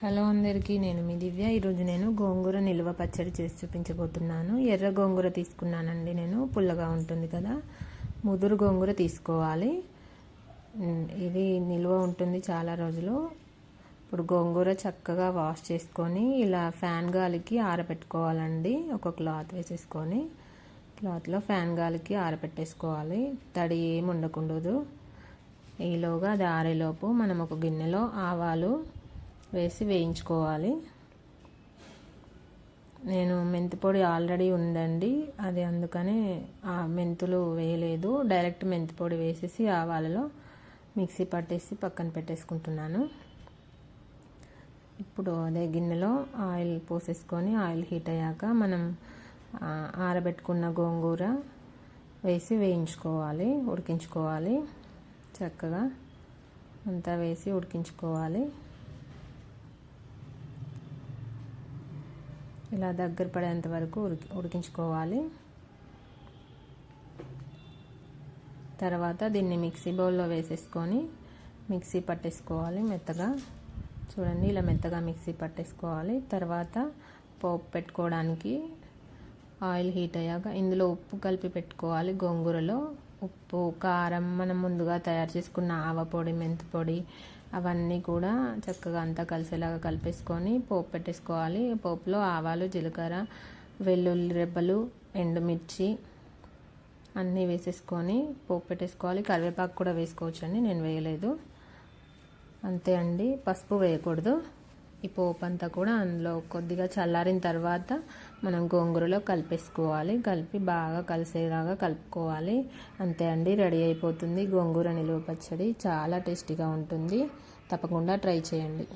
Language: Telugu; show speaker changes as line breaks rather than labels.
హలో అందరికీ నేను మీ దివ్య. ఈరోజు నేను గోంగూర నిల్వ పచ్చడి చేసి చూపించబోతున్నాను. ఎర్ర గోంగూర తీసుకున్నానండి నేను. పుల్లగా ఉంటుంది కదా. ముదురు గోంగూర తీసుకోవాలి. ఇది నిల్వ ఉంటుంది చాలా రోజులు. ఇప్పుడు గోంగూర చక్కగా వాష్ చేసుకొని ఇలా ఫ్యాన్ గాలికి ఆరబెట్టుకోవాలండి ఒక క్లాత్ వేసేసుకొని క్లాత్లో ఫ్యాన్ గాలికి ఆరబెట్టేసుకోవాలి తడి ఏమి ఉండకూడదు ఈలోగా అది ఆరేలోపు మనం ఒక గిన్నెలో ఆవాలు వేసి వేయించుకోవాలి. నేను మెంతి పొడి ఆల్రెడీ ఉందండి. అది అందుకని ఆ మెంతులు వేయలేదు. డైరెక్ట్ మెంతి పొడి వేసేసి ఆవాలలో మిక్సీ పట్టేసి పక్కన పెట్టేసుకుంటున్నాను. ఇప్పుడు అదే గిన్నెలో ఆయిల్ పోసేసుకొని ఆయిల్ హీట్ అయ్యాక మనం ఆరబెట్టుకున్న గోంగూర వేసి వేయించుకోవాలి ఉడికించుకోవాలి. చక్కగా అంతా వేసి ఉడికించుకోవాలి. ఇలా దగ్గర పడేంత వరకు ఉడికి ఉడికించుకోవాలి. తర్వాత దీన్ని మిక్సీ బౌల్లో వేసేసుకొని మిక్సీ పట్టేసుకోవాలి మెత్తగా. చూడండి ఇలా మెత్తగా మిక్సీ పట్టేసుకోవాలి. తర్వాత పోపు పెట్టుకోవడానికి ఆయిల్ హీట్ అయ్యాక ఇందులో ఉప్పు కలిపి పెట్టుకోవాలి గోంగూరలో. ఉప్పు కారం మనం ముందుగా తయారు చేసుకున్న ఆవ పొడి మెంతి పొడి అవన్నీ కూడా చక్కగా అంతా కలిసేలాగా కలిపేసుకొని పోపు పెట్టేసుకోవాలి. పోపులో ఆవాలు జీలకర్ర వెల్లుల్లి రెబ్బలు ఎండుమిర్చి అన్నీ వేసేసుకొని పోపు పెట్టేసుకోవాలి. కరివేపాకు కూడా వేసుకోవచ్చండి నేను వేయలేదు. అంతే అండి పసుపు వేయకూడదు. ఈ పోపు అంతా కూడా అందులో కొద్దిగా చల్లారిన తర్వాత మనం గోంగూరలో కలిపేసుకోవాలి. కలిపి బాగా కలిసేలాగా కలుపుకోవాలి. అంతే అండి రెడీ అయిపోతుంది గోంగూర నిలువ పచ్చడి. చాలా టేస్టీగా ఉంటుంది. తప్పకుండా ట్రై చేయండి.